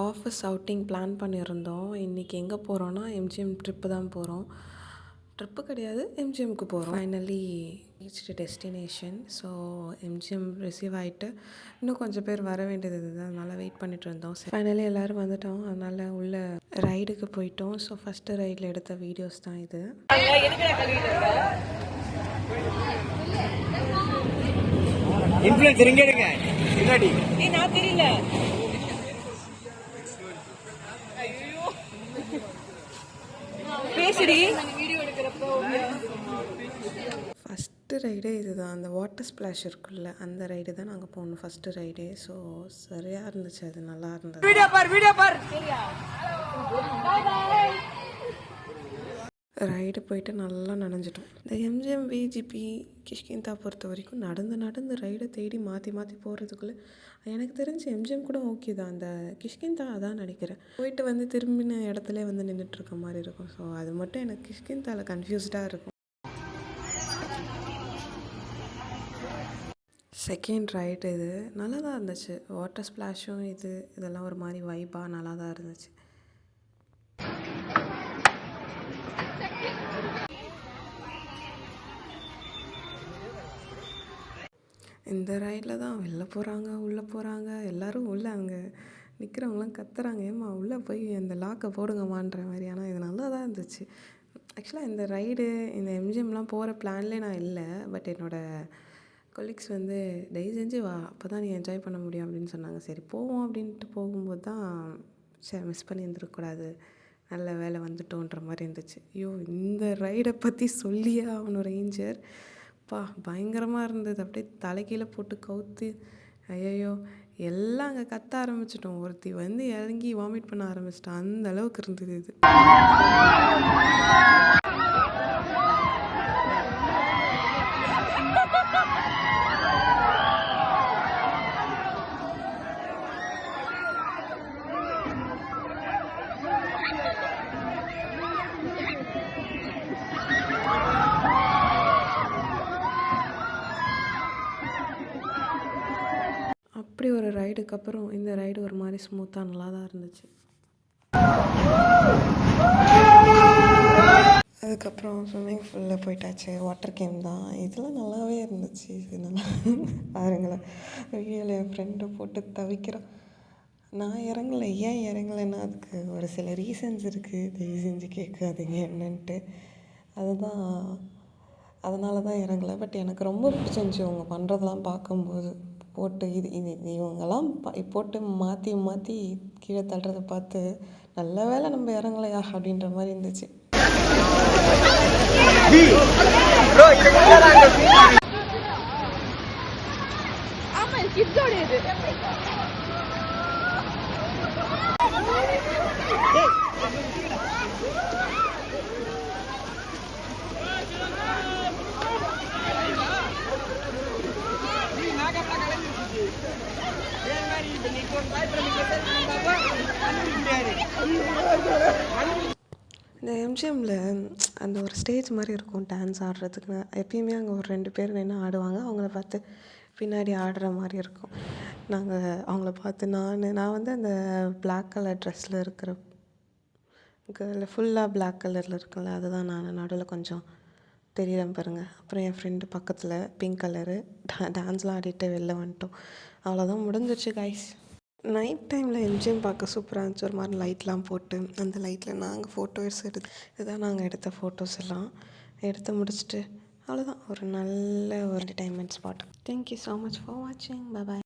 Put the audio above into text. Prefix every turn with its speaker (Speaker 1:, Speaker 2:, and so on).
Speaker 1: Office outing plan பண்ணியிருந்தோம். இன்றைக்கி எங்கே போகிறோன்னா எம்ஜிஎம் ட்ரிப்பு தான் போகிறோம் ட்ரிப்பு கிடையாது எம்ஜிஎம்க்கு போகிறோம் finally reach destination so MGM receive ஆகிட்டு இன்னும் கொஞ்சம் பேர் வர வேண்டியது இருந்தது அதனால் வெயிட் பண்ணிட்டு இருந்தோம். ஃபைனலி எல்லோரும் வந்துட்டோம். அதனால் உள்ள ரைடுக்கு போயிட்டோம். ஸோ ஃபஸ்ட்டு ரைடில் எடுத்த வீடியோஸ் தான் இது.
Speaker 2: இன்ஃபுளுன்சர் இங்க எடுங்க பின்னாடி.
Speaker 3: ஏய் நான் தெரியல. பேசுடி.
Speaker 1: ஃபஸ்ட்டு ரைடே இதுதான். அந்த வாட்டர் ஸ்ப்ளாஷ் இருக்குல்ல அந்த ரைடு தான் நாங்கள் போகணும். ஃபஸ்ட்டு ரைடே ஸோ சரியாக இருந்துச்சு. அது நல்லா இருந்தது.
Speaker 2: வீடியோ பார் வீடியோ பார்.
Speaker 1: ரைடு போயிட்டு நல்லா நனைஞ்சிட்டோம். இந்த எம்ஜிஎம் விஜிபி கிஷ்கிந்தா பொறுத்த வரைக்கும் நடந்து நடந்து ரைடை தேடி மாற்றி மாற்றி போகிறதுக்குள்ளே எனக்கு தெரிஞ்சு எம்ஜிஎம் கூட ஓகே தான். அந்த கிஷ்கிந்தா அதான் நினைக்கிறேன் போயிட்டு வந்து திரும்பின இடத்துல வந்து நின்றுட்டு இருக்க மாதிரி இருக்கும். ஸோ அது மட்டும் எனக்கு கிஷ்கிந்தாவில் கன்ஃபியூஸ்டாக இருக்கும். செகண்ட் ரைடு இது. நல்லா தான் இருந்துச்சு. வாட்டர் ஸ்ப்ளாஷும் இது இதெல்லாம் ஒரு மாதிரி வைப்பாக நல்லா தான் இருந்துச்சு. இந்த ரைடில் தான் வெளில போகிறாங்க உள்ளே போகிறாங்க எல்லோரும் உள்ளே அங்கே நிற்கிறவங்களாம் கத்துறாங்க. ஏம்மா உள்ளே போய் அந்த லாக்கை போடுங்கம்மான்ற மாதிரி. ஆனால் இது நல்லா தான் இருந்துச்சு. ஆக்சுவலாக இந்த ரைடு இந்த எம்ஜிஎம்லாம் போகிற பிளான்லே நான் இல்லை. பட் என்னோடய கொலீக்ஸ் வந்து தயவு செஞ்சு வா. அப்போ தான் நீ என்ஜாய் பண்ண முடியும் அப்படின்னு சொன்னாங்க. சரி போவோம் அப்படின்ட்டு போகும்போது தான் சரி மிஸ் பண்ணி இருந்துருக்கூடாது நல்ல வேலை வந்துட்டோன்ற மாதிரி இருந்துச்சு. ஐயோ இந்த ரைடை பற்றி சொல்லியே அவனோட ரேஞ்சர் அப்பா பயங்கரமாக இருந்தது. அப்படியே தலைக்கீழ போட்டு கவுத்து ஐயையோ எல்லாம் அங்கே கத்த ஆரம்பிச்சிட்டோம். ஒருத்தி வந்து இறங்கி வாமிட் பண்ண ஆரம்பிச்சிட்டோம் அந்த அளவுக்கு இருந்தது இது. அப்படி ஒரு ரைடுக்கு அப்புறம் இந்த ரைடு ஒரு மாதிரி ஸ்மூத்தாக நல்லா தான் இருந்துச்சு. அதுக்கப்புறம் ஸ்விம்மிங் ஃபுல்லில் போயிட்டாச்சு. வாட்டர் கேம் தான். இதெல்லாம் நல்லாவே இருந்துச்சு. இது நல்லா பாருங்களேன். வீடியோவில் என் ஃப்ரெண்டு போட்டு தவிக்கிறோம் நான் இறங்கலை. ஏன் இறங்கலைன்னா அதுக்கு ஒரு சில ரீசன்ஸ் இருக்குது தயவு செஞ்சு கேட்காதீங்க என்னன்ட்டு. அதுதான். அதனால தான் இறங்கலை. பட் எனக்கு ரொம்ப பிடிச்சிருந்துச்சி. அவங்க பண்ணுறதெல்லாம் பார்க்கும்போது. போட்டு இது இது இவங்கெல்லாம் ப போட்டு மாற்றி மாற்றி கீழே தள்ளுறத பார்த்து நல்ல வேளை நம்ம இறங்கலையா? அப்படின்ற மாதிரி இருந்துச்சு.
Speaker 2: ப்ரோ இது
Speaker 3: ஆமா கிட்ஸோட இது
Speaker 1: இந்த எம்ஜிஎம்மில் அந்த ஒரு ஸ்டேஜ் மாதிரி இருக்கும் டான்ஸ் ஆடுறதுக்கு எப்பயுமே அங்கே ஒரு ரெண்டு பேர் நின்று ஆடுவாங்க. அவங்கள பார்த்து பின்னாடி ஆடுற மாதிரி இருக்கும். நாங்கள் அவங்கள பார்த்து நான் நான் வந்து அந்த பிளாக் கலர் ட்ரெஸ்ஸில் இருக்கிற கேர்ள் ஃபுல்லாக பிளாக் கலரில் இருக்குல்ல அதுதான் நான். நடுவில் கொஞ்சம் தெரியுறேன் பாருங்கள் அப்புறம் என் ஃப்ரெண்டு பக்கத்தில் பிங்க் கலரு டா டான்ஸ்லாம் ஆடிட்டு வெளில வந்துட்டோம். அவ்வளோதான் முடிஞ்சிச்சு கைஸ் நைட் டைமில் எம்ஜிஎம் பார்க்க சூப்பராக இருந்துச்சு. ஒரு மாதிரி லைட்லாம் போட்டு அந்த லைட்டில் நாங்கள் ஃபோட்டோஸ் எடுத்து இதுதான் நாங்கள் எடுத்த ஃபோட்டோஸ் எல்லாம். எடுத்து முடிச்சுட்டு அவ்வளோதான் ஒரு நல்ல ஒரு entertainment spot thank you so much for வாட்சிங் பாய்